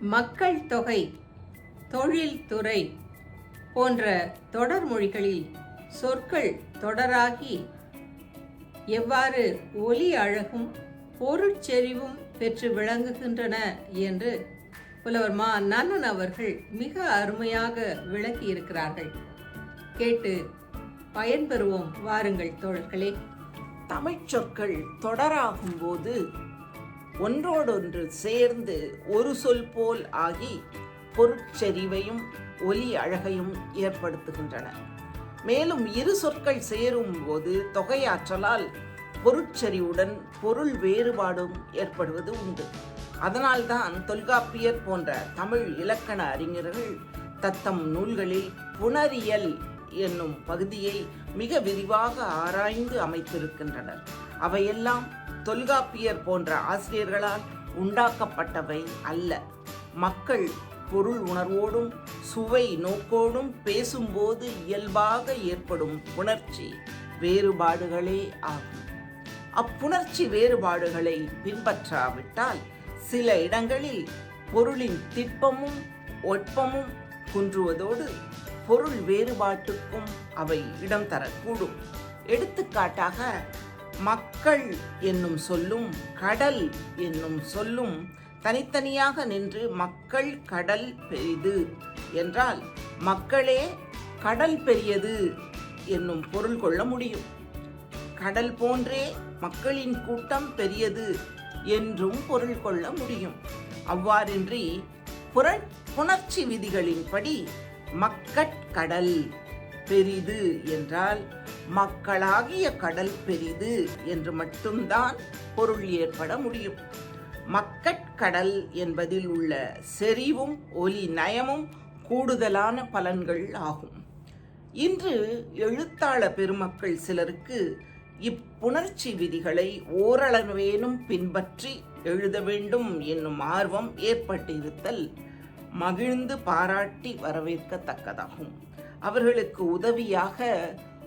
மக்கள் தொகை தொழில்துறை போன்ற தொடர் மொழிகளில் சொற்கள் தொடராகி எவ்வாறு ஒலி அழகும் பொருட்செறிவும் பெற்று விளங்குகின்றன என்று புலவர் மா நன்னன் அவர்கள் மிக அருமையாக விளக்கி இருக்கிறார்கள். கேட்டு பயன்பெறுவோம். வாருங்கள் தோழர்களே. தமிழ்ச் சொற்கள் தொடராகும் போது ஒன்றோடொன்று சேர்ந்து ஒரு சொல் போல் ஆகி பொருட்செறிவையும் ஒலி அழகையும் ஏற்படுத்துகின்றன. மேலும் இரு சொற்கள் சேரும் போது தொகையாற்றலால் பொருட்செறிவுடன் பொருள் வேறுபாடும் ஏற்படுவது உண்டு. அதனால்தான் தொல்காப்பியர் போன்ற தமிழ் இலக்கண அறிஞர்கள் தத்தம் நூல்களில் புணரியல் என்னும் பகுதியை மிக விரிவாக ஆராய்ந்து அமைத்திருக்கின்றனர். அவையெல்லாம் தொல்காப்பியர் போன்ற ஆசிரியர்களால் உண்டாக்கப்பட்டவை அல்ல. மக்கள் பொருள் உணர்வோடும் சுவை நோக்கோடும் பேசும்போது இயல்பாக ஏற்படும் உணர்ச்சி வேறுபாடுகளே ஆகும். அப்புணர்ச்சி வேறுபாடுகளை பின்பற்றாவிட்டால் சில இடங்களில் பொருளின் திட்பமும் ஒட்பமும் குன்றுவதோடு பொருள் வேறுபாட்டுக்கும் அவை இடம் தரக்கூடும். எடுத்துக்காட்டாக மக்கள் என்னும் சொல்லும் கடல் என்னும் சொல்லும் தனித்தனியாக நின்று மக்கள் கடல் பெரிது என்றால் மக்களே கடல் பெரியது என்னும் பொருள் கொள்ள முடியும். கடல் போன்றே மக்களின் கூட்டம் பெரியது என்றும் பொருள் கொள்ள முடியும். அவ்வாறின்றி புற புணர்ச்சி விதிகளின்படி மக்கட்கடல் பெரிது என்றால் மக்களாகிய கடல் பெரிது என்று மட்டும்தான் பொருள் ஏற்பட முடியும். மக்கட்கடல் என்பதில் உள்ள செறிவும் ஒலி நயமும் கூடுதலான பலன்கள் ஆகும். இன்று எழுத்தாள பெருமக்கள் சிலருக்கு இப்புணர்ச்சி விதிகளை ஓரளவேனும் பின்பற்றி எழுத வேண்டும் என்னும் ஆர்வம் ஏற்பட்டிருத்தல் மகிழ்ந்து பாராட்டி வரவேற்கத்தக்கதாகும். அவர்களுக்கு உதவியாக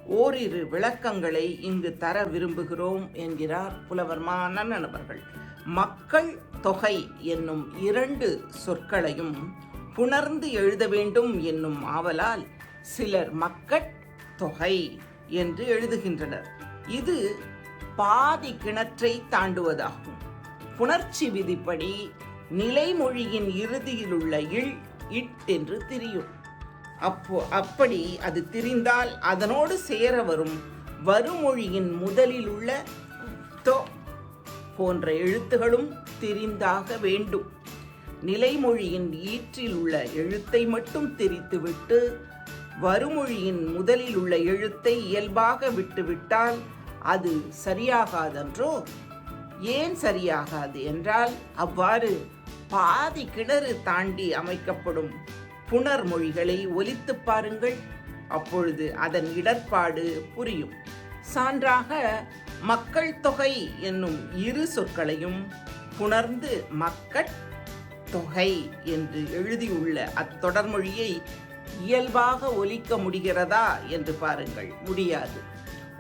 ஓரிரு விளக்கங்களை இங்கு தர விரும்புகிறோம் என்கிறார் புலவர் மா அவர்கள் மக்கள் தொகை என்னும் இரண்டு சொற்களையும் புணர்ந்து எழுத வேண்டும் என்னும் ஆவலால் சிலர் மக்கள் தொகை என்று எழுதுகின்றனர். இது பாதி கிணற்றை தாண்டுவதாகும். புணர்ச்சி விதிப்படி நிலைமொழியின் இறுதியில் உள்ள இல் இட் என்று திரியும். அப்போ அப்படி அது திரிந்தால் அதனோடு சேர வரும் வருமொழியின் முதலில் உள்ள தொ போன்ற எழுத்துகளும் திரிந்தாக வேண்டும். நிலைமொழியின் ஈற்றில் உள்ள எழுத்தை மட்டும் திரித்துவிட்டு வருமொழியின் முதலில் உள்ள எழுத்தை இயல்பாக விட்டுவிட்டால் அது சரியாகாதன்றோ? ஏன் சரியாகாது என்றால் அவ்வாறு பாதி கிணறு தாண்டி அமைக்கப்படும் புனர் மொழிகளை ஒலித்து பாருங்கள். அப்பொழுது அதன் இடர்பாடு புரியும். சான்றாக மக்கள் தொகை என்னும் இரு சொற்களையும் புணர்ந்து மக்கட் தொகை என்று எழுதியுள்ள அத்தொடர்மொழியை இயல்பாக ஒலிக்க முடிகிறதா என்று பாருங்கள். முடியாது.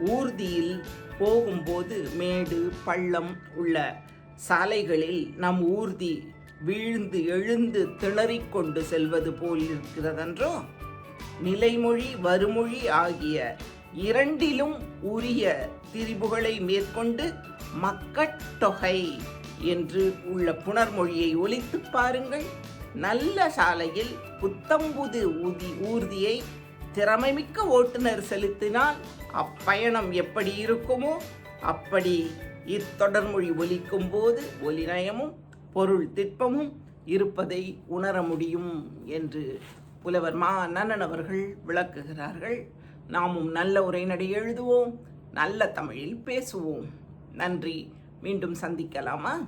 ஊர்தியில் போகும்போது மேடு பள்ளம் உள்ள சாலைகளில் நம் ஊர்தி வீழ்ந்து எழுந்து திணறிக்கொண்டு செல்வது போல் இருக்கிறதன்றோ? நிலைமொழி வருமொழி ஆகிய இரண்டிலும் உரிய திரிபுகளை மேற்கொண்டு மக்கட்தொகை என்று உள்ள புனர்மொழியை ஒலித்து பாருங்கள். நல்ல சாலையில் புத்தம்புது ஊதி ஊர்தியை திறமைமிக்க ஓட்டுநர் செலுத்தினால் அப்பயணம் எப்படி இருக்குமோ அப்படி இத்தொடர்மொழி ஒலிக்கும் போது ஒலிநயமும் பொருள் திட்பமும் இருப்பதை உணர முடியும் என்று புலவர் மா நன்னன் அவர்கள் விளக்குகிறார்கள். நாமும் நல்ல உரைநடை எழுதுவோம் நல்ல தமிழில் பேசுவோம். நன்றி. மீண்டும் சந்திக்கலாமா?